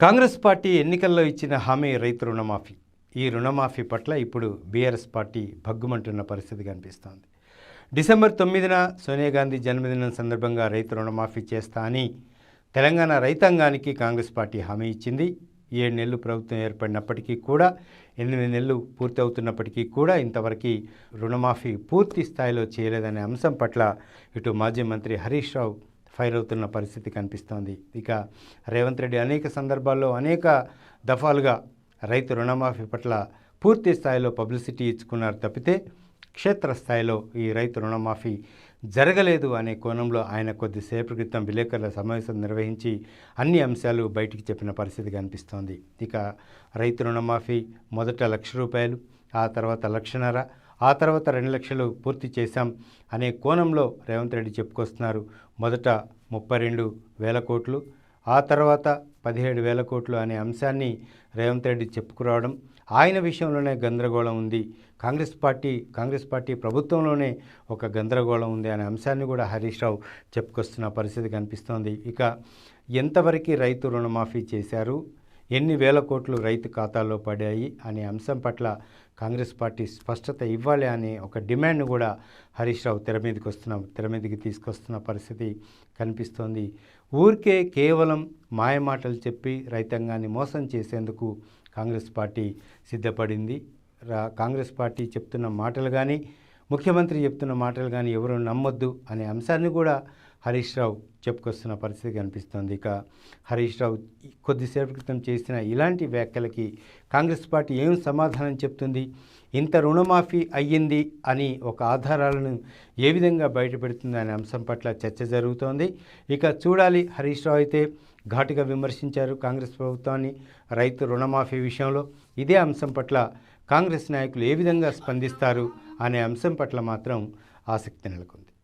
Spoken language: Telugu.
కాంగ్రెస్ పార్టీ ఎన్నికల్లో ఇచ్చిన హామీ రైతు రుణమాఫీ. ఈ రుణమాఫీ పట్ల ఇప్పుడు బీఆర్ఎస్ పార్టీ భగ్గుమంటున్న పరిస్థితి కనిపిస్తోంది డిసెంబర్ తొమ్మిదిన సోనియా గాంధీ జన్మదినం సందర్భంగా రైతు రుణమాఫీ చేస్తా అని తెలంగాణ రైతాంగానికి కాంగ్రెస్ పార్టీ హామీ ఇచ్చింది. ఏడు నెలలు ప్రభుత్వం ఏర్పడినప్పటికీ కూడా ఎనిమిది నెలలు పూర్తి అవుతున్నప్పటికీ కూడా ఇంతవరకు రుణమాఫీ పూర్తి స్థాయిలో చేయలేదనే అంశం పట్ల ఇటు మాజీ మంత్రి హరీష్ రావు ఫైర్ అవుతున్న పరిస్థితి కనిపిస్తోంది. ఇక రేవంత్ రెడ్డి అనేక సందర్భాల్లో అనేక దఫాలుగా రైతు రుణమాఫీ పట్ల పూర్తి స్థాయిలో పబ్లిసిటీ ఇచ్చుకున్నారు తప్పితే క్షేత్రస్థాయిలో ఈ రైతు రుణమాఫీ జరగలేదు అనే కోణంలో ఆయన కొద్దిసేపు క్రితం విలేకరుల సమావేశం నిర్వహించి అన్ని అంశాలు బయటికి చెప్పిన పరిస్థితి కనిపిస్తోంది. ఇక రైతు రుణమాఫీ మొదట లక్ష రూపాయలు ఆ తర్వాత లక్షన్నర ఆ తర్వాత రెండు లక్షలు పూర్తి చేశాం అనే కోణంలో రేవంత్ రెడ్డి చెప్పుకొస్తున్నారు. మొదట ముప్పై రెండు వేల కోట్లు ఆ తర్వాత పదిహేడు వేల కోట్లు అనే అంశాన్ని రేవంత్ రెడ్డి చెప్పుకురావడం ఆయన విషయంలోనే గందరగోళం ఉంది. కాంగ్రెస్ పార్టీ కాంగ్రెస్ పార్టీ ప్రభుత్వంలోనే ఒక గందరగోళం ఉంది అనే అంశాన్ని కూడా హరీష్ రావు చెప్పుకొస్తున్న పరిస్థితి కనిపిస్తోంది. ఇక ఎంతవరకు రైతు రుణమాఫీ చేశారు? ఎన్ని వేల కోట్లు రైతు ఖాతాల్లో పడాయి అనే అంశం పట్ల కాంగ్రెస్ పార్టీ స్పష్టత ఇవ్వాలి అనే ఒక డిమాండ్ కూడా హరీష్ రావు తెర మీదకి వస్తున్న. తెర మీదకి తీసుకొస్తున్న పరిస్థితి కనిపిస్తోంది. ఊరికే కేవలం మాయమాటలు చెప్పి రైతాంగాన్ని మోసం చేసేందుకు కాంగ్రెస్ పార్టీ సిద్ధపడింది. రా- కాంగ్రెస్ పార్టీ చెప్తున్న మాటలు కానీ ముఖ్యమంత్రి చెప్తున్న మాటలు కానీ ఎవరు నమ్మొద్దు అనే అంశాన్ని కూడా హరీష్ రావు చెప్పుకొస్తున్న పరిస్థితి కనిపిస్తోంది. ఇక హరీష్ రావు కొద్దిసేపు క్రితం చేసిన ఇలాంటి వ్యాఖ్యలకి కాంగ్రెస్ పార్టీ ఏం సమాధానం చెప్తుంది? ఇంత రుణమాఫీ అయ్యింది అని ఒక ఆధారాలను ఏ విధంగా బయటపెడుతుంది అనే అంశం పట్ల చర్చ జరుగుతోంది. ఇక చూడాలి హరీష్ రావు అయితే ఘాటుగా విమర్శించారు కాంగ్రెస్ ప్రభుత్వాన్ని రైతు రుణమాఫీ విషయంలో. ఇదే అంశం పట్ల కాంగ్రెస్ నాయకులు ఏ విధంగా స్పందిస్తారు అనే అంశం పట్ల మాత్రం ఆసక్తి నెలకొంది.